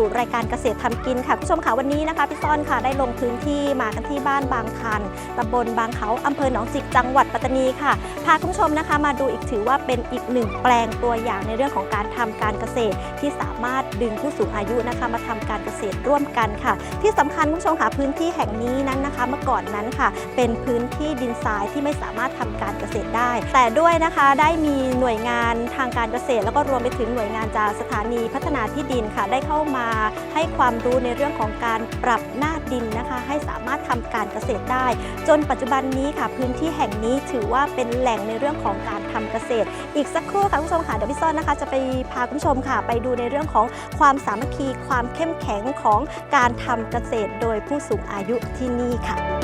สู่รายการเกษตรทำกินค่ะคุณผู้ชมค่ะวันนี้นะคะพี่ต้อนค่ะได้ลงพื้นที่มากันที่บ้านบางคันตำบลบางเขาอำเภอหนองจิกจังหวัดปัตตานีค่ะพาคุณผู้ชมนะคะ มาดูอีกถือว่าเป็นอีกหนึ่งแปลงตัวอย่างในเรื่องของการทำการเกษตรที่สามารถดึงผู้สูงอายุนะคะมาทำการเก ษตรร่วมกันค่ะ ที่สำคัญคุณผู้ชมค่ะพื้นที่แห่งนี้นั้นนะคะ เมื่อก่อนนั้นค่ะ เป็นพื้นที่ดินทรายที่ไม่สามารถทำการเกษตรได้ แต่ด้วยนะคะได้มีหน่วยงานทางการเกษตร แล้วก็รวมไปถึงหน่วยงานจากสถานีพัฒนาที่ดินค่ะ ได้เข้ามาให้ความรู้ในเรื่องของการปรับหน้าดินนะคะ ให้สามารถทำการเกษตรได้ จนปัจจุบันนี้ค่ะ พื้นที่แห่งนี้ถือว่าเป็นแหล่งในเรื่องของการทำเกษตร อีกสักครู่ค่ะคุณผู้ชมค่ะเดี๋ยวพี่ซ่อนนะคะ จะไปพาคุณผู้ชมค่ะ ไปดูในเรื่องของความสามัคคีความเข้มแข็งของการทำเกษตรโดยผู้สูงอายุที่นี่ค่ะ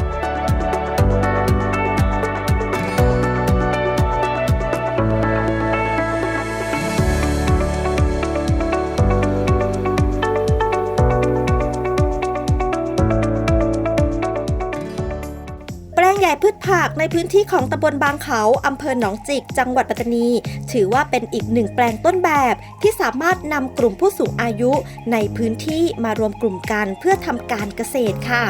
ผักในพื้นที่ของตำบลบางเขาอำเภอหนองจิก จังหวัดปัตตานี ถือว่าเป็นอีกหนึ่งแปลงต้นแบบที่สามารถนำกลุ่มผู้สูงอายุในพื้นที่มารวมกลุ่มกันเพื่อทำการเกษตรค่ะ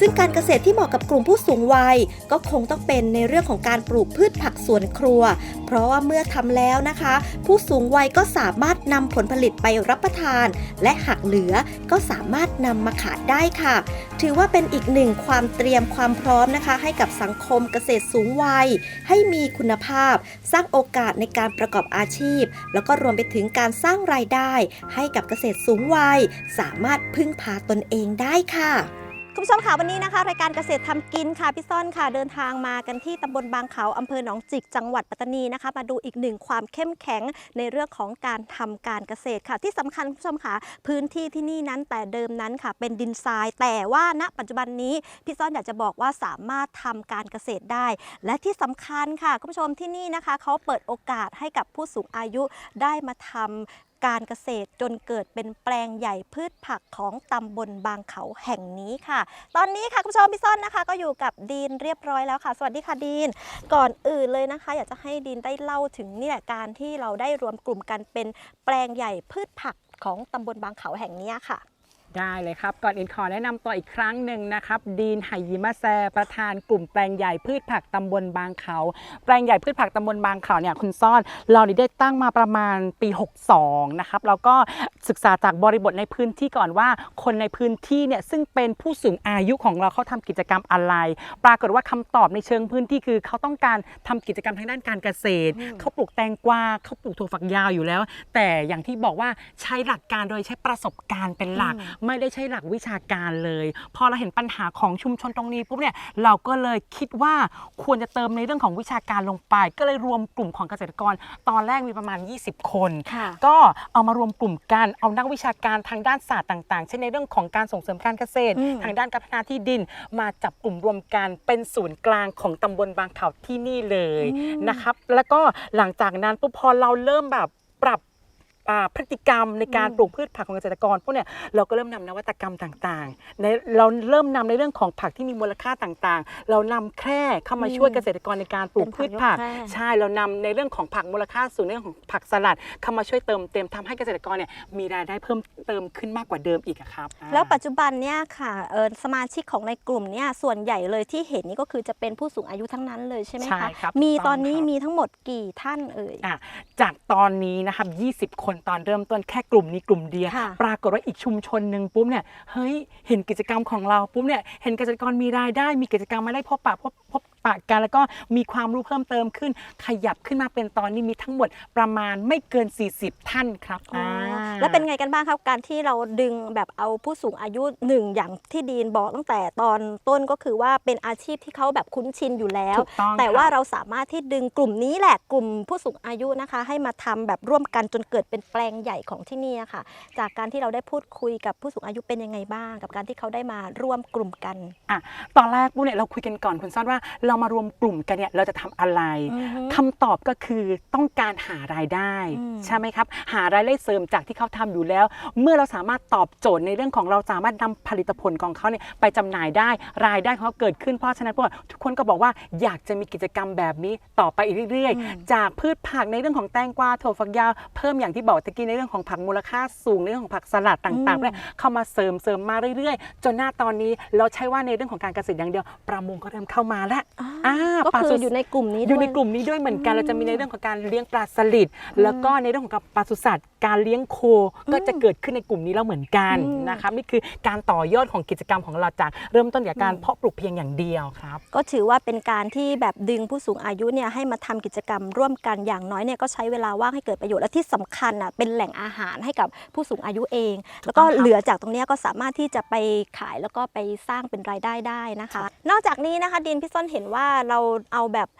ซึ่งการเกษตรที่เหมาะกับกลุ่มผู้สูงวัย ก็คงต้องเป็นในเรื่องของการปลูกพืชผักสวนครัว เพราะว่าเมื่อทำแล้วนะคะ ผู้สูงวัยก็สามารถนำผลผลิตไปรับประทาน และหากเหลือก็สามารถนำมาขายได้ค่ะ ถือว่าเป็นอีกหนึ่งความเตรียมความพร้อมนะคะ ให้กับสังคมเกษตรสูงวัย ให้มีคุณภาพ สร้างโอกาสในการประกอบอาชีพ แล้วก็รวมไปถึงการสร้างรายได้ ให้กับเกษตรสูงวัย สามารถพึ่งพาตนเองได้ค่ะ คุณผู้ชมค่ะวันนี้นะคะ รายการเกษตรทำกินค่ะพี่ซ่อนค่ะเดินทางมากันที่ตำบลบางเขาอำเภอหนองจิกจังหวัดปัตตานีนะคะ มาดูอีกหนึ่งความเข้มแข็งในเรื่องของการทำการเกษตรค่ะ ที่สำคัญคุณผู้ชมค่ะพื้นที่ที่นี่นั้นแต่เดิมนั้นค่ะ เป็นดินทรายแต่ว่าณ ปัจจุบันนี้พี่ซ่อนอยากจะบอกว่าสามารถทำการเกษตรได้ และที่สำคัญค่ะคุณผู้ชมที่นี่นะคะเขาเปิดโอกาสให้กับผู้สูงอายุได้มาทำ การเกษตรจนเกิดเป็นแปลงใหญ่พืชผักของตำบลบางเขาแห่งนี้ค่ะ ตอนนี้ค่ะคุณผู้ชมพี่ส้นนะคะ ก็อยู่กับดีนเรียบร้อยแล้วค่ะ สวัสดีค่ะดีน ก่อนอื่นเลยนะคะ อยากจะให้ดีนได้เล่าถึงนี่แหละการที่เราได้รวมกลุ่มกันเป็นแปลงใหญ่พืชผักของตำบลบางเขาแห่งนี้ค่ะ ได้เลยครับ ก่อนอื่นขอแนะนำตัวอีกครั้งหนึ่งนะครับ ดีนไหยิมาแซ ประธานกลุ่มแปลงใหญ่พืชผักตำบลบางเขา แปลงใหญ่พืชผักตำบลบางเขาเนี่ยคุณซ่อน เรานี่ได้ตั้งมาประมาณปี 62 นะครับ แล้วก็ศึกษาจากบริบทในพื้นที่ก่อนว่า คนในพื้นที่เนี่ยซึ่งเป็นผู้สูงอายุของเราเขาทำกิจกรรมอะไร ปรากฏว่าคำตอบในเชิงพื้นที่คือเขาต้องการทำกิจกรรมทางด้านการเกษตรอืมเขาปลูกแตงกวาเขาปลูกถั่วฝักยาวอยู่แล้ว แต่อย่างที่บอกว่าใช้หลักการโดยใช้ประสบการณ์เป็นหลักไม่ได้ใช้หลักวิชาการเลย พอเราเห็นปัญหาของชุมชนตรงนี้ปุ๊บเนี่ยเราก็เลยคิดว่าควรจะเติมในเรื่องของวิชาการลงไป ก็เลยรวมกลุ่มของเกษตรกร ตอนแรกมีประมาณ 20 คนค่ะก็เอามารวมกลุ่มกันเอานักวิชาการทางด้านศาสตร์ต่างๆ เช่นในเรื่องของการส่งเสริมการเกษตรอืมทางด้านการพัฒนาที่ดิน มาจับกลุ่มรวมกันเป็นศูนย์กลางของตำบลบางเขาที่นี่เลยนะครับ แล้วก็หลังจากนั้นปุ๊บพอเราเริ่มแบบปรับอ่า พฤติกรรมในการอืมปลูกพืชผักของเกษตรกรพวกเนี่ยเราก็เริ่มนำนวัตกรรมต่างๆในเราเริ่มนำในเรื่องของผักที่มีมูลค่าต่างๆ เรานำแคร่เข้ามาช่วยเกษตรกรในการปลูกพืชผักเป็นผักยกแคร่ใช่เรานำในเรื่องของผักมูลค่าสูงในเรื่องของผักสลัดเข้ามาช่วยเติมเต็มทำให้เกษตรกรเนี่ยมีรายได้เพิ่มเติมขึ้นมากกว่าเดิมอีกอะครับอ่าแล้วปัจจุบันเนี่ยค่ะเออสมาชิกของในกลุ่มเนี่ยส่วนใหญ่เลยที่เห็นนี่ก็คือจะเป็นผู้สูงอายุทั้งนั้นเลยใช่ไหมใช่คะครับมีถูกตต้ออนงนี้ครับมีทั้งหมดกี่ท่านเอ่ยอะจากตอนนี้นะครับ20 คนตอนเริ่มต้นแค่กลุ่มนี้กลุ่มเดียวค่ะ ปรากฏว่าอีกชุมชนหนึ่งปุ๊บเนี่ยเฮ้ยเห็นกิจกรรมของเราปุ๊บเนี่ยเห็นเกษตรกรมีรายได้มีกิจกรรมมาได้พบปะพบพบปะกัน แล้วก็มีความรู้เพิ่มเติมขึ้น ขยับขึ้นมาเป็นตอนนี้มีทั้งหมดประมาณไม่เกิน 40 ท่านครับอ๋ออ่า แล้วเป็นไงกันบ้างครับการที่เราดึงแบบเอาผู้สูงอายุหนึ่งอย่างที่ดีนบอกตั้งแต่ตอนต้นก็คือว่าเป็นอาชีพที่เขาแบบคุ้นชินอยู่แล้ว ถูกต้องแต่ค่ะว่าเราสามารถที่ดึงกลุ่มนี้แหละกลุ่มผู้สูงอายุนะคะ ให้มาทำแบบร่วมกันจนเกิดเป็นแปลงใหญ่ของที่นี่ค่ะ จากการที่เราได้พูดคุยกับผู้สูงอายุเป็นยังไงบ้าง กับการที่เขาได้มาร่วมกลุ่มกันอะตอนแรกปุ๊บเนี่ยเราคุยกันก่อนคุณซ่อนว่า เรามารวมกลุ่มกันเนี่ยเราจะทำอะไรอือฮึคำตอบก็คือต้องการหารายได้อืมใช่ไหมครับ หารายได้เสริมจากที่เขาทำอยู่แล้ว เมื่อเราสามารถตอบโจทย์ในเรื่องของเราสามารถนำผลิตผลของเขาเนี่ยไปจำหน่ายได้รายได้ของเขาเกิดขึ้นเพราะฉะนั้นพวกทุกคนก็บอกว่าอยากจะมีกิจกรรมแบบนี้ต่อไปอีกเรื่อยอืมๆจากพืชผักในเรื่องของแตงกวาถั่วฝักยาวเพิ่มอย่างที่บอกตะกี้ในเรื่องของผักมูลค่าสูงในเรื่องของผักสลัดต่างๆด้วยเข้ามาเสริมเสริมมาเรื่อยๆ จนหน้าตอนนี้เราใช้ว่าในเรื่องของการเกษตรอย่างเดียว ประมงก็เริ่มเข้ามาแล้วอ่าอ่าก็ปลาคือสุอยู่ในกลุ่มนี้อยู่ในด้วยกลุ่มนี้ด้วยเหมือนกันเราจะมีในเรื่องของการเลี้ยงปลาสลิดแล้วก็ในเรื่องของปลาสุสัตว์การเลี้ยงโคก็จะเกิดขึ้นในกลุ่มนี้แล้วเหมือนกันอืมนะครับนี่คือการต่อยอดของกิจกรรมของเราจากเริ่มต้นจากการเพาะปลูกเพียงอย่างเดียวครับ ก็ถือว่าเป็นการที่แบบดึงผู้สูงอายุเนี่ยให้มาทำกิจกรรมร่วมกันอย่างน้อยเนี่ยก็ใช้เวลาว่างให้เกิดประโยชน์และที่สำคัญอะเป็นแหล่งอาหารให้กับผู้สูงอายุเอง แล้วก็ต้องครับเหลือจากตรงเนี้ยก็สามารถที่จะไปขายแล้วก็ไปสร้างเป็นรายได้ได้นะคะ นอกจากนี้นะคะดินพี่ส้นเห็นว่าเราเอาแบบ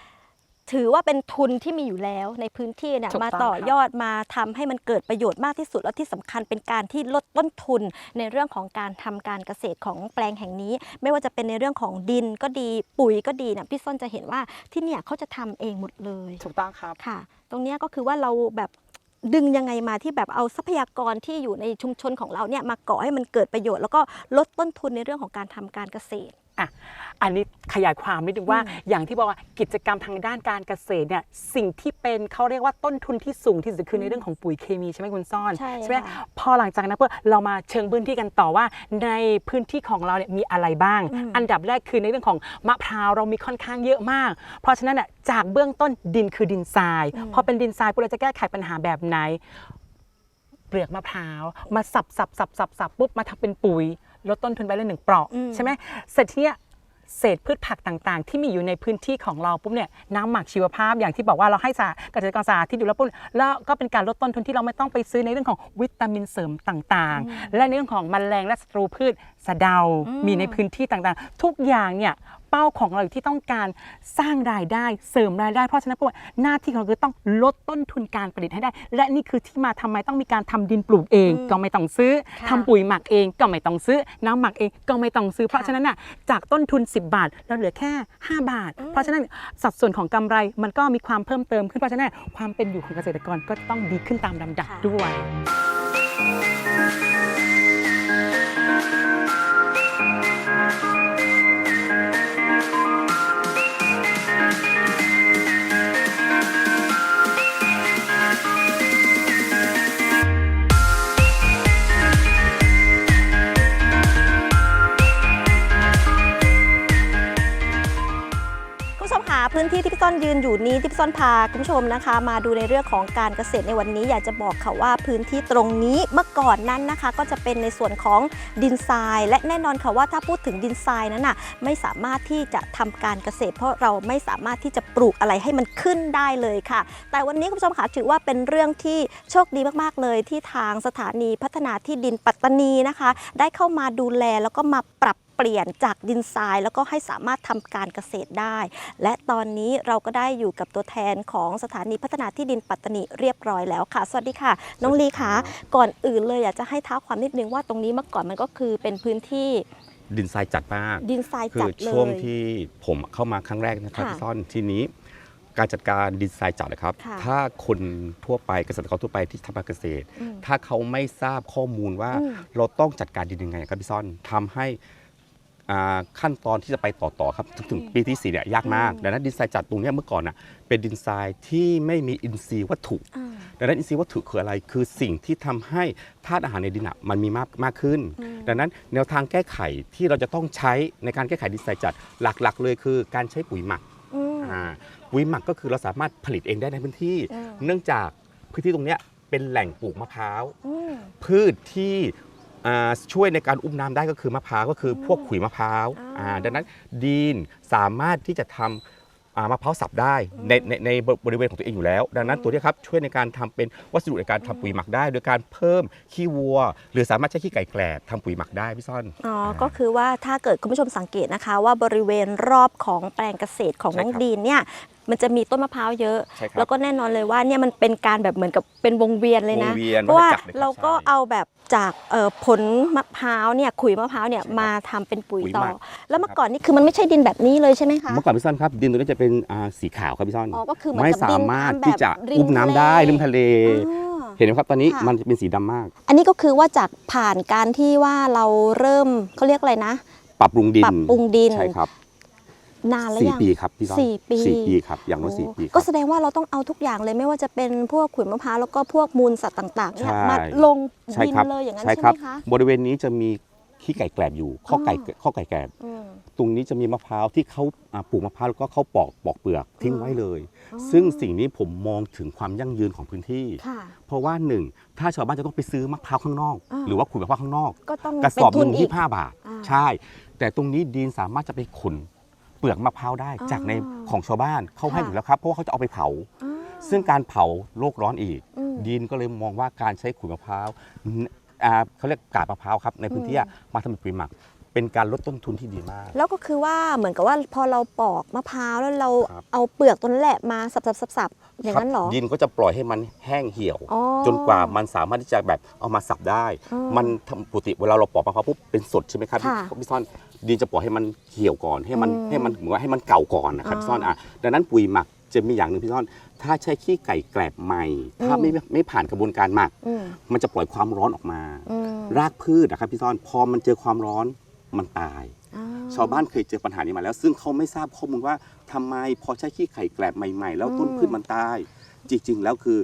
ถือว่าเป็นทุนที่มีอยู่แล้วในพื้นที่เนี่ยถูกต้องมาต่อยอดมาทำให้มันเกิดประโยชน์มากที่สุดและที่สำคัญเป็นการที่ลดต้นทุนในเรื่องของการทำการเกษตรของแปลงแห่งนี้ ไม่ว่าจะเป็นในเรื่องของดินก็ดีปุ๋ยก็ดีเนี่ยพี่ส้นจะเห็นว่าที่เนี่ยเขาจะทำเองหมดเลย ถูกต้องครับ ค่ะ ตรงเนี้ยก็คือว่าเราแบบดึงยังไงมาที่แบบเอาทรัพยากรที่อยู่ในชุมชนของเราเนี่ยมาก่อให้มันเกิดประโยชน์ แล้วก็ลดต้นทุนในเรื่องของการทำการเกษตร อะอันนี้ขยายความนิดนึงว่าอืมอย่างที่บอกว่ากิจกรรมทางด้านการเกษตรเนี่ยสิ่งที่เป็นเขาเรียกว่าต้นทุนที่สูงที่สุดคือในเรื่องของปุ๋ยเคมีใช่ไหมคุณซ่อนใช่ไหมค่ะพอหลังจากนั้นเพื่อเรามาเชิงพื้นที่กันต่อว่า ในพื้นที่ของเราเนี่ยมีอะไรบ้างอืมอันดับแรกคือในเรื่องของมะพร้าวเรามีค่อนข้างเยอะมาก เพราะฉะนั้นน่ะจากเบื้องต้นดินคือดินทรายพอเป็นดินทรายพวกเราจะแก้ไขปัญหาแบบไหนเปลือกมะพร้าวมาสับสับสับสับสับปุ๊บมาทำเป็นปุ๋ย ลดต้นทุนไปเลยหนึ่งเปราะอืมใช่ไหมเสร็จทีเนี้ยเศษพืชผักต่างๆ ที่มีอยู่ในพื้นที่ของเราปุ๊บเนี่ยน้ำหมักชีวภาพอย่างที่บอกว่าเราให้สาเกษตรกรสาธิตอยู่แล้วปุ๊บแล้วก็เป็นการลดต้นทุนที่เราไม่ต้องไปซื้อในเรื่องของวิตามินเสริมต่างๆ และในเรื่องของแมลงและศัตรูพืชสะเดา มีในพื้นที่ต่างๆ ทุกอย่างเนี่ย เป้าของเราอยู่ที่ต้องการสร้างรายได้เสริมรายได้ เพราะฉะนั้นปุ๊บหน้าที่ของเราคือต้องลดต้นทุนการผลิตให้ได้ และนี่คือที่มาทำไมต้องมีการทำดินปลูกเอง ก็ไม่ต้องซื้อค่ะทำปุ๋ยหมักเองก็ไม่ต้องซื้อ น้ำหมักเองก็ไม่ต้องซื้อ เพราะค่ะฉะนั้นน่ะจากต้นทุน 10 บาทเราเหลือแค่ 5 บาท เพราะฉะนั้นสัดส่วนของกำไรมันก็มีความเพิ่มเติมขึ้นเพราะฉะนั้นความเป็นอยู่ของเกษตรกรก็ต้องดีขึ้นตามลำดับค่ะด้วยคุณ พื้นที่ที่พี่ต้นยืนอยู่นี้ที่พี่ต้นพาคุณผู้ชมนะคะ มาดูในเรื่องของการเกษตรในวันนี้ อยากจะบอกค่ะว่าพื้นที่ตรงนี้เมื่อก่อนนั้นนะคะ ก็จะเป็นในส่วนของดินทราย และแน่นอนค่ะว่าถ้าพูดถึงดินทรายนั้นน่ะไม่สามารถที่จะทำการเกษตร เพราะเราไม่สามารถที่จะปลูกอะไรให้มันขึ้นได้เลยค่ะ แต่วันนี้คุณผู้ชมคะถือว่าเป็นเรื่องที่โชคดีมากๆเลย ที่ทางสถานีพัฒนาที่ดินปัตตานีนะคะ ได้เข้ามาดูแลแล้วก็มาปรับ ปลี่ยนจากดินทรายแล้วก็ให้สามารถทำการเกษตรได้ และตอนนี้เราก็ได้อยู่กับตัวแทนของสถานีพัฒนาที่ดินปัตตานีเรียบร้อยแล้วค่ะ สวัสดีค่ะ น้องลีค่ะก่อนอื่นเลยอยากจะให้ท้าความนิดนึงว่าตรงนี้เมื่อก่อนมันก็คือเป็นพื้นที่ดินทรายจัดมากดินทรายคืจัอดเลยช่วงที่ผมเข้ามาครั้งแรกนะครับค่ะพี่ซ่อนทีนี้ การจัดการดินทรายจัดนะครับค่ะถ้าคนทั่วไปเกษตรกรทั่วไปที่ทำการเกษตรอืมถ้าเขาไม่ทราบข้อมูลว่าอืมเราต้องจัดการดินยังไงครับพี่ซ่อนทำให้อ่า ขั้นตอนที่จะไปต่อๆครับถึงถึงปีที่สี่เนี่ยยากมากอืมดังนั้นดินทรายจัดตรงเนี้ยเมื่อก่อนน่ะเป็นดินทรายที่ไม่มีอินทรีย์วัตถุอ่าดังนั้นอินทรีย์วัตถุคืออะไรคือสิ่งที่ทำให้ธาตุอาหารในดินอะมันมีมากมากขึ้นอืมดังนั้นแนวทางแก้ไขที่เราจะต้องใช้ในการแก้ไขดินทรายจัดหลักๆ เลยคือการใช้ปุ๋ยหมักอืมอ่าปุ๋ยหมักก็คือเราสามารถผลิตเองได้ในพื้นที่อืมเนื่องจากพื้นที่ตรงเนี้ยเป็นแหล่งปลูกมะพร้าวอืมพืชที่อ่า ช่วยในการอุ้มน้ำได้ก็คือมะพร้าวก็คือพวกขุยมะพร้าวอ่าอ่าดังนั้นดีนสามารถที่จะทำอ่ามะพร้าวสับได้ในในในบริเวณของตัวเองอยู่แล้ว ดังนั้นตัวนี้ครับช่วยในการทำเป็นวัสดุในการทำปุ๋ยหมักได้ โดยการเพิ่มขี้วัว หรือสามารถใช้ขี้ไก่แกลบทำปุ๋ยหมักได้พี่ซ่อนอ๋อก็คือว่าถ้าเกิดคุณผู้ชมสังเกตนะคะ ว่าบริเวณรอบของแปลงเกษตรของใช่น้องครับดีนเนี่ย มันจะมีต้นมะพร้าวเยอะ ใช่ครับแล้วก็แน่นอนเลยว่าเนี่ยมันเป็นการแบบเหมือนกับเป็นวงเวียนเลยนะ วงเวียนเพราะว่าวัฏจักรเลยครับเราก็ใช่เอาแบบจากเอ่อผลมะพร้าวเนี่ยขุยมะพร้าวเนี่ยใช่ครับมาทำเป็นปุ๋ยปุ๋ยต่อหมัก แล้วเมื่อก่อนนี่คือมันไม่ใช่ดินแบบนี้เลยใช่ไหมคะเมื่อก่อนพี่ซ่อนครับดินตัวนี้จะเป็นอ่าสีขาวครับพี่ซ่อน อ๋อก็คือเหมือนไม่กับสาดินมารถทำแบบที่จะริมอุ้มน้ำได้ทะเลริมทะเล อ๋อ เห็นไหมครับตอนนี้ค่ะ มันเป็นสีดำมาก อันนี้ก็คือว่าจากผ่านการที่ว่าเราเริ่มเขาเรียกอะไรนะ ปรับปรุงดินปรับปรุงดิน ใช่ครับ นานแล้วสี่ยังปีครับพี่ซ่อนสี่ปีสี่ปีครับอย่างน้อยสี่ปีคก็รับแสดงว่าเราต้องเอาทุกอย่างเลยไม่ว่าจะเป็นพวกขุยมะพร้าวแล้วก็พวกมูลสัตว์ต่างๆเนี่ยใช่ มาลงใช่ดินครับเลยอย่างนั้นใช่ใช่ครัไหมคะ บริเวณนี้จะมีขี้ไก่แกลบอยู่ข้อไก่อ๋อ ข้อไก่แกลบอืม ตรงนี้จะมีมะพร้าวที่เขาอ่าปลูกมะพร้าวแล้วก็เขาปอกปอกเปลือกทิ้งไว้เลย อ๋อ ซึ่งสิ่งนี้ผมมองถึงความยั่งยืนของพื้นที่ ค่ะ เพราะว่าหนึ่งถ้าชาวบ้านจะต้องไปซื้อมะพร้าวข้างนอก อ่า หรือว่าขุยมะพร้าวข้างนอก ก็ต้องกระเป็นสอบทุหนนึ่งอีกที่ห้าบาท อ่า ใช่ แต่ตรงนี้ดินสามารถจะไปขน เปลือกมะพร้าวได้อ๋อจากในของชาวบ้านเขาให้ค่ะอยู่แล้วครับเพราะว่าเขาจะเอาไปเผาอ่าซึ่งการเผาโลกร้อนอีกอืมดินก็เลยมองว่าการใช้ขุยมะพร้าวอ่าเขาเรียกกาบมะพร้าวครับในพื้นที่อะมาทำเป็นปุ๋ยหมัก เป็นการลดต้นทุนที่ดีมาก แล้วก็คือว่าเหมือนกับว่าพอเราปอกมะพร้าวแล้วเราครับ เอาเปลือกตัวนั้นแหละมาสับๆๆๆอย่างนั้นเหรอครับดินก็จะปล่อยให้มันแห้งเหี่ยว อ๋อจนกว่ามันสามารถที่จะแบบเอามาสับได้ อ๋อมันทำปกติเวลาเราปอกมะพร้าวปุ๊บเป็นสดใช่ไหมครับค่ะ พี่ซ่อน ดินจะปล่อยให้มันเหี่ยวก่อนให้มันอืมให้มันเหมือนว่าให้มันเก่าก่อนนะครับอ๋อพี่ซ่อนอะดังนั้นปุ๋ยหมักจะมีอย่างหนึ่งพี่ซ่อน ถ้าใช้ขี้ไก่แกลบใหม่ ถ้าอืมไม่ไม่ผ่านกระบวนการหมักอืมมันจะปล่อยความร้อนออกมาอืมรากพืชนะครับพี่ซ่อนพอมันเจอความร้อนมันตายอ่ชาวบ้านเคยเจอปัญหานี้มาแล้ว ซึ่งเขาไม่ทราบข้อมูลว่าทำไมพอใช้ขี้ไข่แกลบใหม่ ๆ แล้วต้นพืชมันตาย จริง ๆ แล้วคือ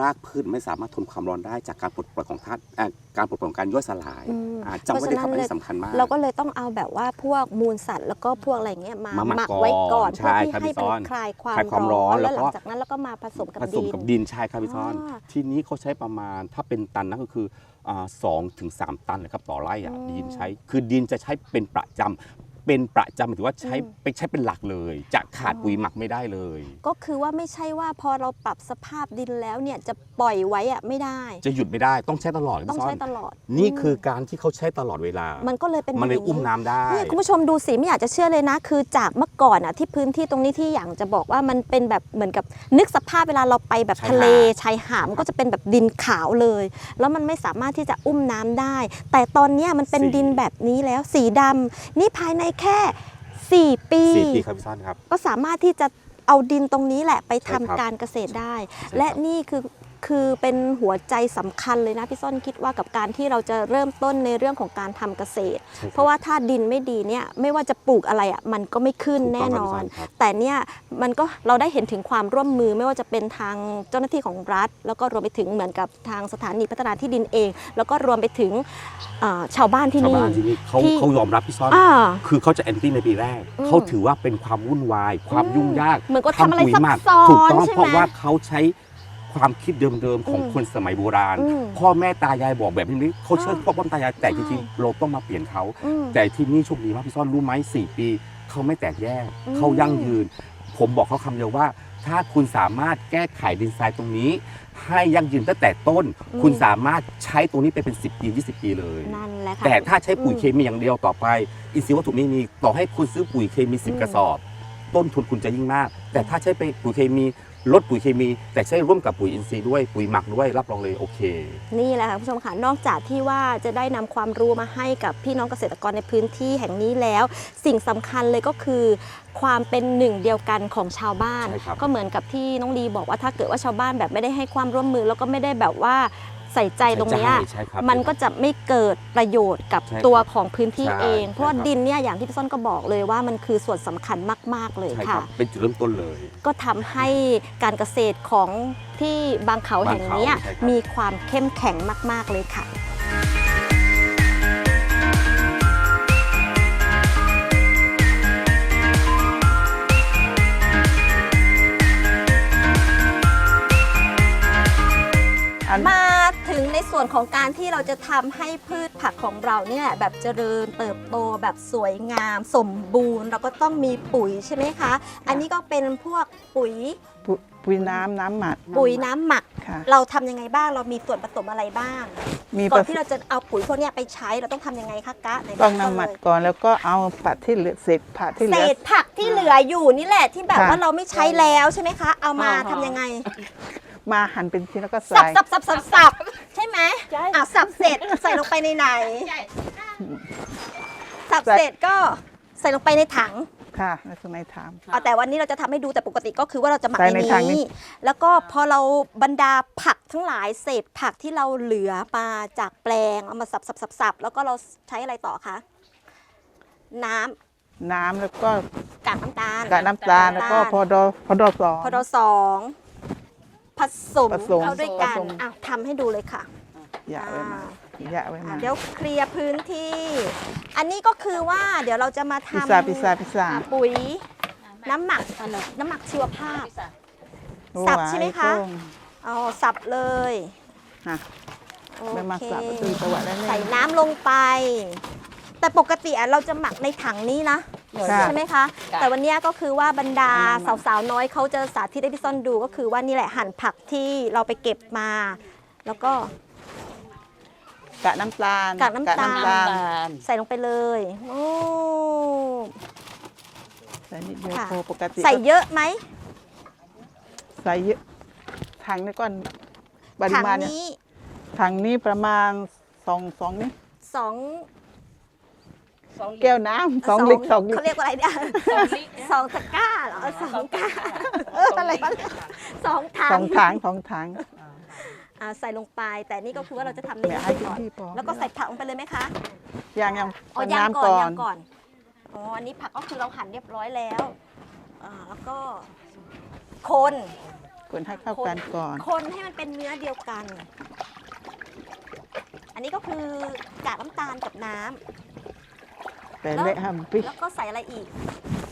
รากพืชไม่สามารถทนความร้อนได้จากการปลดปล่อยของธาตุอ่าการปลดปล่อยของการย่อยสลายอืมอ่าจำไว้เลยครับเพอันราะฉะนั้น นี้สำคัญมาก เราก็เลยต้องเอาแบบว่าพวกมูลสัตว์แล้วก็พวกอะไรเงี้ยมามาหมักหมักไว้ก่อนก่อนเพื่อที่ใช่ครับให้พี่มันซ้อนคลายความคลายความร้ร้ออนน แล้แล้ววหก็ลังจากนั้นเราก็มาผสมกับผสดิมน กับดินใช่ครับพี่ซ่อน อ่าทีนี้เขาใช้ประมาณถ้าเป็นตันนั่นก็คืออ่าสองถึงสามตันเลยครับต่อไร่อะอืม ดินใช้ คือดินจะใช้เป็นประจำ เป็นประจำหมายถึงว่าใช้อืม ไปใช้เป็นหลักเลย จะขาดอ๋อปุ๋ยหมักไม่ได้เลย ก็คือว่าไม่ใช่ว่าพอเราปรับสภาพดินแล้วเนี่ยจะปล่อยไว้อะไม่ได้ จะหยุดไม่ได้ต้องใช้ตลอดต้องพี่ซ่นใช้ตลอดนี่คือการที่เขาใช้ตลอดเวลามันก็เลยเป็นมันเลยางอุ้มน้ำได้ เนี่ยคุณผู้ชมดูสิไม่อยากจะเชื่อเลยนะ คือจากเมื่อก่อนอะที่พื้นที่ตรงนี้ที่อย่างจะบอกว่ามันเป็นแบบเหมือนกับนึกสภาพเวลาเราไปแบบชายทะเลหาดชายหาดมันก็จะเป็นแบบดินขาวเลย แล้วมันไม่สามารถที่จะอุ้มน้ำได้ แต่ตอนเนี้ยมันเป็นดินแบบนี้แล้วสีดำนี่ภายในแค่ 4 ปี สี่ปีครับพี่ซ่อนครับ ก็สามารถที่จะเอาดินตรงนี้แหละไปทำใช่ครับการเกษตรได้ใช่ครับและนี่คือ คือเป็นหัวใจสำคัญเลยนะพี่ส้นคิดว่ากับการที่เราจะเริ่มต้นในเรื่องของการทำเกษตรใช่คบเพราะว่าถ้าดินไม่ดีเนี่ยไม่ว่าจะปลูกอะไรอะมันก็ไม่ขึ้นถูกต้แน่องนครับอนพี่ส้นครับแต่เนี่ยมันก็เราได้เห็นถึงความร่วมมือไม่ว่าจะเป็นทางเจ้าหน้าที่ของรัฐ แล้วก็รวมไปถึงเหมือนกับทางสถานีพัฒนาที่ดินเอง แล้วก็รวมไปถึงอ่าชาวบ้านที่ชาวนี่บ้านที่นี่เขาที่เขายอมรับพี่ซ่อนอ่าคือเขาจะแอนตี้ในปีแรกอืมเขาถือว่าเป็นความวุ่นวาย ความยุ่งยากเหมือนก็ทำอะไรปุ๋ยหมักซับซ้อนถูกต้องใช่ไหมเพราะว่าเขาใช้ ความคิดเดิมๆของอืมคนสมัยโบราณอืมพ่อแม่ตายายบอกแบบนี้เขาเชื่ออ่าพ่อป้อมตายายแต่ใช่จริงๆเราต้องมาเปลี่ยนเขาอืมแต่ที่นี่โชคดีมากพี่ซ่อนรู้ไหมสี่ปี เขาไม่แตกแยกอืมเขายั่งยืน ผมบอกเขาคำเดียวว่า ถ้าคุณสามารถแก้ไขดินทรายตรงนี้ ให้ยั่งยืนตั้งแต่ต้น คุณสามารถใช้ตรงนี้ไปเป็น 10 ปี 20 ปีเลยนั่นแหละค่ะแต่ถ้าใช้ปุ๋ยอืมเคมีอย่างเดียวต่อไป อินทรีย์วัตถุไม่มีต่อให้คุณซื้อปุ๋ยเคมีอืม10 กระสอบ ต้นทุนคุณจะยิ่งมาก แต่ถ้าใช้ไปปุ๋ยเคมี ลดปุ๋ยเคมี แต่ใช้ร่วมกับปุ๋ยอินทรีย์ด้วยปุ๋ยหมักด้วยรับรองเลยโอเค นี่แหละค่ะคุณผู้ชมค่ะนอกจากที่ว่าจะได้นำความรู้มาให้กับพี่น้องเกษตรกรในพื้นที่แห่งนี้แล้ว สิ่งสำคัญเลยก็คือ ความเป็นหนึ่งเดียวกันของชาวบ้าน ใช่ครับ ก็เหมือนกับที่น้องลีบอกว่าถ้าเกิดว่าชาวบ้านแบบไม่ได้ให้ความร่วมมือ แล้วก็ไม่ได้แบบว่า ใส่ใจตรงเนี้ยใช่ครับมันก็จะไม่เกิดประโยชน์กับใช่ครับตัวของพื้นที่ใช่เอง เพราะว่าใช่ครับดินเนี่ยอย่างที่พี่ส้นก็บอกเลยว่ามันคือส่วนสำคัญมาก ๆเลยใช่ครัค่ะบเป็นจุดเริ่มต้นเลย ก็ทำให้การเกษตรของที่บางเขาแห่งเนี้ยบางเขาใช่ครับมีความเข้มแข็งมาก ๆเลยค่ะ ส่วนของการที่เราจะทำให้พืชผักของเราเนี่ยแบบเจริญเติบโตแบบสวยงาม สมบูรณ์ เราก็ต้องมีปุ๋ยใช่ไหมคะ อันนี้ก็เป็นพวกปุ๋ยปุปุ๋ยน้ำน้ำหมักปุ๋ยน้ำหมัก ค่ะเราทำยังไงบ้างเรามีส่วนผสมอะไรบ้าง มีก่อนผสที่เราจะเอาปุ๋ยพวกเนี้ยไปใช้เราต้องทำยังไงคะกะไหนต้องบกนำหมักเลยก่อนแล้วก็เอาผักที่เหลือเศษผักที่เหเศลือ ษผักที่เหลืออยู่นี่แหละที่แบบค่ะว่าเราไม่ใช้แล้วใช่ไหมคะ เอามาอ๋อทำยังไง มาหั่นเป็นชิ้นแล้วก็สับใส่สับสับสับสับใช่ไหมอะสับเสร็จใส่ลงไปในไหน สับเสร็จก็ใส่ลงไปในถังค่ะในสมัยถาม เอาแต่วันนี้เราจะทำให้ดูแต่ปกติก็คือว่าเราจะหมักใส่ในในถังนี้ นี้ แล้วก็พอเราบรรดาผักทั้งหลายเศษผักที่เราเหลือมาจากแปลงเอามาสับสับสับสับแล้วก็เราใช้อะไรต่อคะน้ำน้ำแล้วก็กากน้ำตาลกากน้ำตาลแล้วก็พอดอพอดอสองพอดสอง ผสมผสมเข้าด้วยกันผสม อะทำให้ดูเลยค่ะอย่าไว้มาอย่าไว้อะมาเดี๋ยวเคลียร์พื้นที่ อันนี้ก็คือว่าเดี๋ยวเราจะมาพิซทำซ่าพิซซ่าพิซซ่าอะปุ๋ยน้ำหมักน้ำหมักชีวภาพสับใช่ไหมคะโอ้ยเอาสับเลยอะโอไม่มาเคสับก็คือประวัติแล้วใส่เนี่ยน้ำลงไป แต่ปกติอะเราจะหมักในถังนี้นะ ค่ะ ใช่ไหมคะแต่วันเนี้ยก็คือว่าบรรดาสาวๆน้อยเขาจะสาธิตให้พี่ซ่อนดูก็คือว่านี่แหละหั่นผักที่เราไปเก็บมา แล้วก็กากน้ำตาลกากน้ำตาลลใส่ลงไปเลยโอ้ ใส่นิดเดียวค่ะ พอปกติใส่เยอะไหมใส่เยอะถังนี่ก่อนปริถังมาณเนี่ยนี้ถังนี้ประมาณสองสองนี่สอง แก้วน้ำสองลิตรสองลิตเขาร เรียกว่าอะไรเนี่ยสองตะกร้าเหรอสองก้าเอออะไรวะเนี่ยสองถัสองงถังสองถังอ่าใส่ลงไป แต่นี่ก็คือว่าเราจะทำในเนี่ยนี้ให้ก่อนที่พอแล้วก็ใส่ผักลงไปเลยไหมคะยังยังอ๋อเอาย่างน้ำก่อนก่อนย่างก่อนอ๋ออันนี้ผักก็คือเราหั่นเรียบร้อยแล้วอ่าแล้วก็คนคนให้เข้ากันก่อน คนให้มันเป็นเนื้อเดียวกัน อันนี้ก็คือกากน้ำตาลกับน้ำ แต่เละห้ามปิแล้วก็ใส่อะไรอีก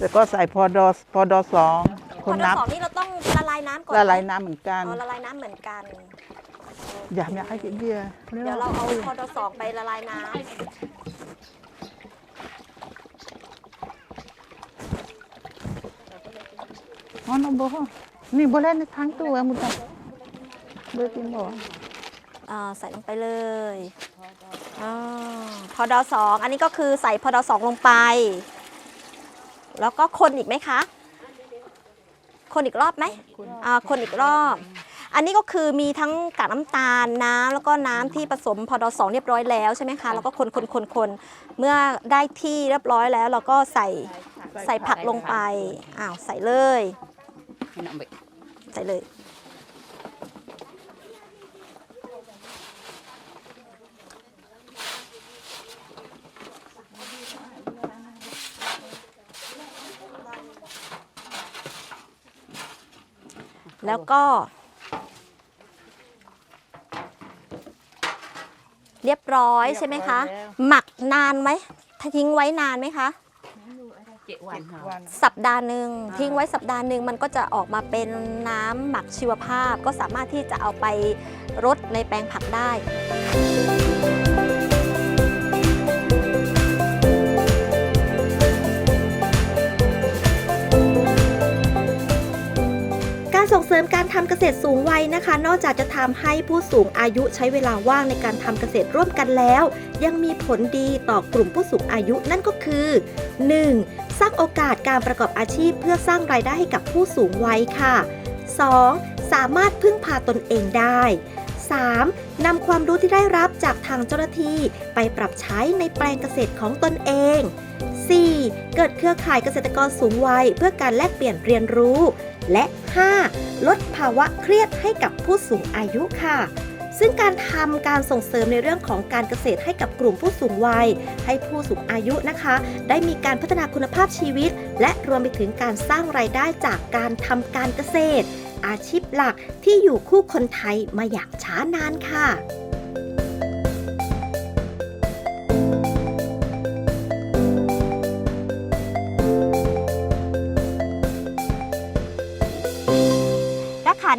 แล้วก็ใส่พอดอพอดอสองพคอนเราน้สองนี่เราต้องละลายน้ำก่อนำละลายไหมน้ำเหมือนกัน อ๋อละลายน้ำเหมือนกัน อย่าไม่อยากให้กินเบียร์เดี๋ยวเราเอาพอดสองไปละลายน้อ๋อน้องโบนี่โบเล่นในทั้งตัวมุดเบอร์กินบ่ำอ่าใส่ลงไปเลยอา พอดสองอันนี้ก็คือใส่พอดสองลงไป แล้วก็คนอีกไหมคะ คนอีกรอบไหมอ่าคนอีกรอบ อันนี้ก็คือมีทั้งกากน้ำตาลน้ำแล้วก็น้ำที่ผสมพอดสองเรียบร้อยแล้วใช่ไหมคะแล้วก็คนคนคนคนเมื่อได้ที่เรียบร้อยแล้ว เราก็ใส่ใส่ผักลงไปอ้าวใส่เลย ใส่เลย แล้วก็ เรียบร้อยใช่ไหมคะ หมักนานไหมทิ้งไว้นานไหมคะสัปดาห์หนึ่งทิ้งไว้สัปดาห์หนึ่งมันก็จะออกมาเป็นน้ำหมักชีวภาพ ก็สามารถที่จะเอาไปรดในแปลงผักได้ ส่งเสริมการทำเกษตรสูงวัยนะคะ นอกจากจะทำให้ผู้สูงอายุใช้เวลาว่างในการทำเกษตรร่วมกันแล้ว ยังมีผลดีต่อกลุ่มผู้สูงอายุนั่นก็คือ 1. สร้างโอกาสการประกอบอาชีพเพื่อสร้างรายได้ให้กับผู้สูงวัยค่ะ 2. สามารถพึ่งพาตนเองได้ 3. นำความรู้ที่ได้รับจากทางเจ้าหน้าที่ไปปรับใช้ในแปลงเกษตรของตนเอง 4. เกิดเครือข่ายเกษตรกรสูงวัยเพื่อการแลกเปลี่ยนเรียนรู้ และ 5. ลดภาวะเครียดให้กับผู้สูงอายุค่ะซึ่งการทำการส่งเสริมในเรื่องของการเกษตรให้กับกลุ่มผู้สูงวัย ให้ผู้สูงอายุนะคะ ได้มีการพัฒนาคุณภาพชีวิต และรวมไปถึงการสร้างรายได้จากการทำการเกษตร อาชีพหลักที่อยู่คู่คนไทยมาอย่างช้านานค่ะ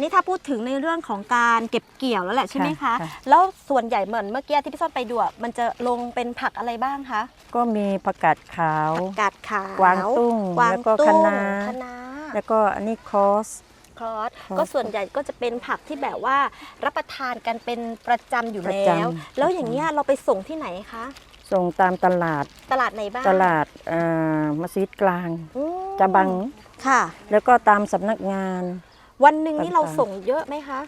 นี่นี้ถ้าพูดถึงในเรื่องของการเก็บเกี่ยวแล้วแหละใช่ไหมคะ ค่ะค่ะ แล้วส่วนใหญ่เหมือนเมื่อกี้ที่พี่ส้นไปดูอะมันจะลงเป็นผักอะไรบ้างคะก็มีผักกาดขาว ผักกาดขาวกวางตุ้งกวางแล้วก็ตุ้งคะน้า คะน้า แล้วก็อันนี้คอสคลอสคลอสก็ส่วนใหญ่ก็จะเป็นผักที่แบบว่ารับประทานกันเป็นประจำอยู่ประแล้จวำ แล้วอย่างเงี้ยเราไปส่งที่ไหนคะ ส่งตามตลาดตลาดไหนบ้างตลาดเอ่อมัสยิดกลางอืมจะบัง ค่ะ แล้วก็ตามสำนักงาน วันหนึ่งนี่ต่างๆเราส่งเยอะไหมคะ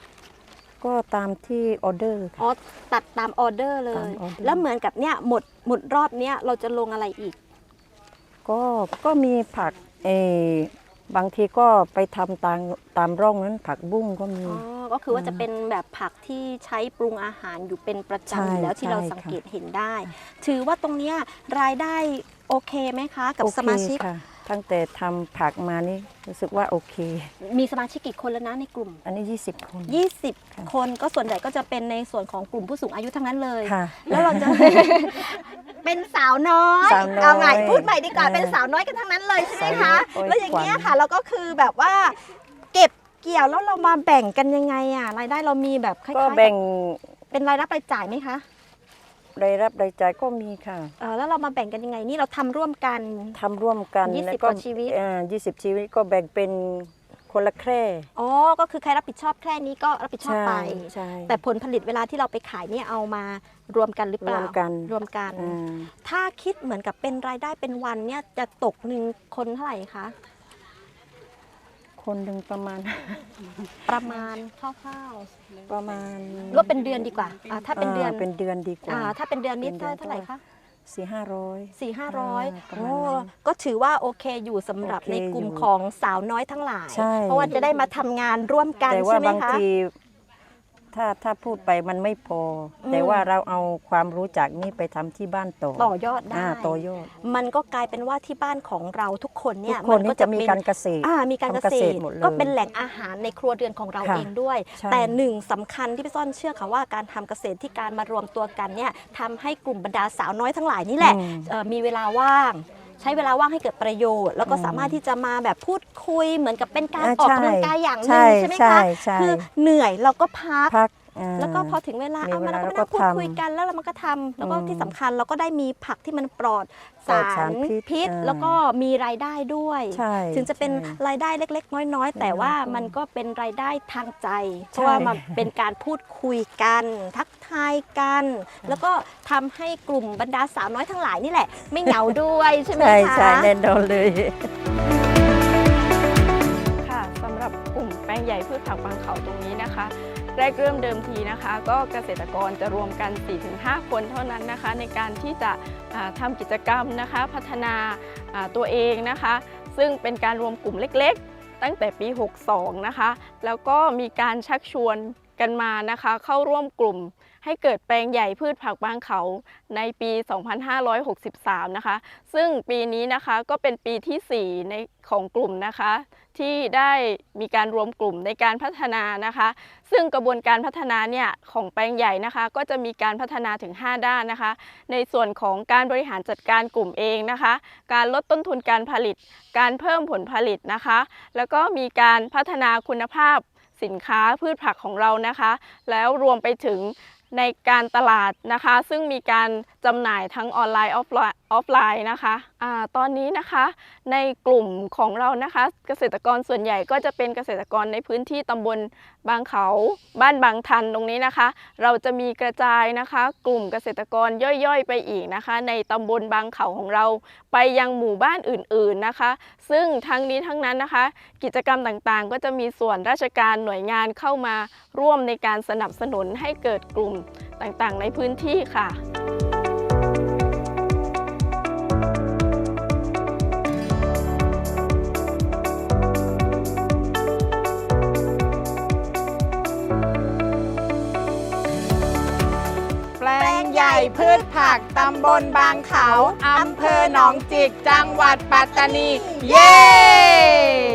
ก็ตามที่ออเดอร์ค่ะอ๋อตัดตามออเดอร์เลตาย มออเดอร์ แล้วเหมือนกับเนี่ยหมดหมดรอบเนี้ยเราจะลงอะไรอีก ก็ก็มีผักเออบางทีก็ไปทำตามตามร่องนั้นผักบุ้งก็มี อ๋อ ก็คือว่าจะเป็นแบบผักที่ใช้ปรุงอาหารอยู่เป็นประใช่จำอยู่แล้วที่เราใช่สังค่ะเกตเห็นได้ ถือว่าตรงเนี้ยรายได้โอเคไหมคะ กับโอเคสมาชิก ค่ะ ตั้งแต่ทำผักมานี่รู้สึกว่าโอเค มีสมาชิกกี่คนแล้วนะในกลุ่ม อันนี้ 20 คน ค่ะ 20 คนก็ส่วนใหญ่ก็จะเป็นในส่วนของกลุ่มผู้สูงอายุทั้งนั้นเลย ค่ะ แล้วเราจะ เป็นสาวน้อยสาวน้อยเอาใหม่พูดใหม่ดีกว่าเออเป็นสาวน้อยกันทั้งนั้นเลยใช่ไหมคะ สาวน้อยแล้วอย่างเงี้ยขวัญค่ะ เราก็คือแบบว่า เก็บเกี่ยวแล้วเรามาแบ่งกันยังไงอะรายได้เรามีแบบคล้ายๆก็กับแบ่งเป็นรายรับรายจ่ายไหมคะ รายรับรายจ่ายก็มีค่ะเออแล้วเรามาแบ่งกันยังไงนี่เราทำร่วมกัน ทำร่วมกัน20แล้วกว่าชีวิตเอ่อ20ชีวิตก็แบ่งเป็นคนละแคร่อ๋อ ก็คือใครรับผิดชอบแค่นี้ก็รับผิดชอบไป ใช่แต่ผลผลิตเวลาที่เราไปขายเนี่ยเอามารวมกันหรือเปล่ารวมกันรวมกัน อ่าถ้าคิดเหมือนกับเป็นรายได้เป็นวันเนี่ยจะตกหนึ่งคนเท่าไหร่คะ คนหนึ่งประมาณ ประมาณคร่าวประมาณๆก็เป็นเดือนดีกว่าอ่าถ้าเป็นเดือนเป็นเดือนดีกว่า อ่าถ้าเป็นเดือนนิดเป็นเดือน เท่าไหร่คะสี่ห้าร้อย สี่ห้าร้อยประมาโอ้ณนั้นก็ถือว่าโอเคอยู่สำหรับโอเคในกลุ่มอยู่ของสาวน้อยทั้งหลาย ใช่ เพราะว่าจะได้มาทำงานร่วมกันแต่ว่าใช่ไหมบางคะ ที ถ้าถ้าพูดไปมันไม่พออม แต่ว่าเราเอาความรู้จักนี่ไปทำที่บ้านต่อต่อยอดได้อ่าต่อยอดมันก็กลายเป็นว่าที่บ้านของเราทุกคนเนี่ยทุกคนนี่จะมีเป็การเกษตร อ่ามีการเกทำเกษษตตรรหมดเลยก็เป็นแหล่งอาหารในครัวเรือนของเราค่ะเองด้วย ใช่ แต่หนึ่งสำคัญที่พี่ซ่อนเชื่อค่ะว่าการทำเกษตรที่การมารวมตัวกันเนี่ยทำให้กลุ่มบรรดาสาวน้อยทั้งหลายนี่แหละ อืม เอ่อมีเวลาว่าง ใช้เวลาว่างให้เกิดประโยชน์ แล้วก็อืมสามารถที่จะมาแบบพูดคุยเหมือนกับเป็นการอ่าออกใช่กำลังกายอย่างหใช่นึ่งใช่ไหมใช่คะใช่คือเหนื่อยเราก็พักพักอ่า แล้วก็พอถึงเวลามีเอามาเวลาเราก็เราก็นั่งพูดทำคุยกันแล้วเรามันก็ทำแล้วก็อืมที่สำคัญเราก็ได้มีผักที่มันปลอดปลอสาดสารรพิษพิษอ่าแล้วก็มีรายได้ด้วยใช่ถึงจะเป็นใช่รายได้เล็ก ๆ น้อย ๆ แต่ว่ามันก็เป็นรายได้ทางใจ เพราะว่ามันเป็นการพูดคุยกัน ทักทายกัน แล้วก็ทำให้กลุ่มบรรดาสาวน้อยทั้งหลายนี่แหละ ไม่เหงาด้วยใช่ไหมใช่คะใช่แน่นอนเลยค่ะสำหรับกลุ่มแปลงใหญ่พืชผักบางเขาตรงนี้นะคะ แรกเริ่มเดิมทีนะคะ ก็เกษตรกรจะรวมกัน 4-5 คนเท่านั้นนะคะ ในการที่จะทำกิจกรรมนะคะ พัฒนาตัวเองนะคะ ซึ่งเป็นการรวมกลุ่มเล็กๆ ตั้งแต่ปี 62 นะคะ แล้วก็มีการชักชวนกันมานะคะ เข้าร่วมกลุ่มให้เกิดแปลงใหญ่พืชผักบางเขาในปี 2563 นะคะ ซึ่งปีนี้นะคะก็เป็นปีทีสี่4 ในของกลุ่มนะคะ ที่ได้มีการรวมกลุ่มในการพัฒนานะคะ ซึ่งกระบวนการพัฒนาเนี่ยของแปลงใหญ่นะคะ ก็จะมีการพัฒนาถึง 5 ด้านนะคะ ในส่วนของการบริหารจัดการกลุ่มเองนะคะ การลดต้นทุนการผลิต การเพิ่มผลผลิตนะคะ แล้วก็มีการพัฒนาคุณภาพสินค้าพืชผักของเรานะคะ แล้วรวมไปถึงในการตลาดนะคะ ซึ่งมีการจำหน่ายทั้งออนไลน์ออฟไลน์ ออฟไลน์นะคะอาตอนนี้นะคะในกลุ่มของเรานะคะ เกษตรกรส่วนใหญ่ก็จะเป็นเกษตรกรในพื้นที่ตำบลบางเขาบ้านบางทันตรงนี้นะคะ เราจะมีกระจายนะคะ กลุ่มเกษตรกรย่อยๆ ไปอีกนะคะ ในตำบลบางเขาของเรา ไปยังหมู่บ้านอื่นๆนะคะ ซึ่งทั้งนี้ทั้งนั้นนะคะ กิจกรรมต่างๆ ก็จะมีส่วนราชการหน่วยงานเข้ามาร่วมในการสนับสนุนให้เกิดกลุ่มต่างๆ ในพื้นที่ค่ะ พืชผักตำบลบางเขาอำเภอหนองจิก จังหวัดปัตตานี เย้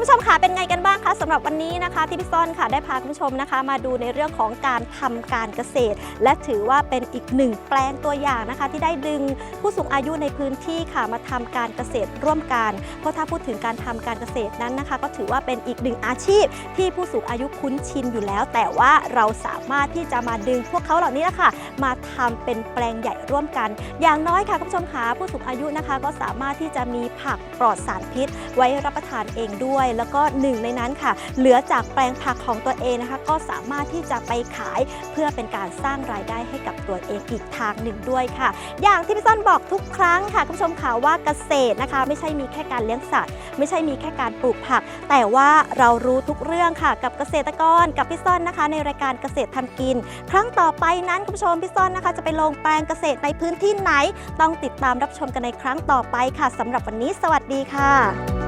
คุณผู้ชมค่ะเป็นไงกันบ้างคะสำหรับวันนี้นะคะที่พี่ซ่อนค่ะได้พาคุณผู้ชมนะคะ มาดูในเรื่องของการทำการเกษตร และถือว่าเป็นอีกหนึ่งแปลงตัวอย่างนะคะ ที่ได้ดึงผู้สูงอายุในพื้นที่ค่ะมาทำการเกษตรร่วมกันเพราะถ้าพูดถึงการทำการเกษตรนั้นนะคะ ก็ถือว่าเป็นอีกหนึ่งอาชีพ ที่ผู้สูงอายุคุ้นชินอยู่แล้ว แต่ว่าเราสามารถที่จะมาดึงพวกเขาเหล่านี้นะคะมาทำเป็นแปลงใหญ่ร่วมกัน อย่างน้อยค่ะคุณผู้ชมคะผู้สูงอายุนะคะ ก็สามารถที่จะมีผักปลอดสารพิษ ไว้รับประทานเองด้วยแล้วก็หนึ่งในนั้นค่ะ เหลือจากแปลงผักของตัวเองนะคะ ก็สามารถที่จะไปขายเพื่อเป็นการสร้างรายได้ให้กับตัวเองอีกทางหนึ่งด้วยค่ะ อย่างที่พี่ส้นบอกทุกครั้งค่ะคุณผู้ชมค่ะว่าเกษตรนะคะ ไม่ใช่มีแค่การเลี้ยงสัตว์ ไม่ใช่มีแค่การปลูกผัก แต่ว่าเรารู้ทุกเรื่องค่ะ กับเกษตรกรกับพี่ส้นนะคะ ในรายการเกษตรทำกิน ครั้งต่อไปนั้นคุณผู้ชมพี่ส้นนะคะ จะไปลงแปลงเกษตรในพื้นที่ไหน ต้องติดตามรับชมกันในครั้งต่อไปค่ะสำหรับวันนี้ สวัสดีค่ะ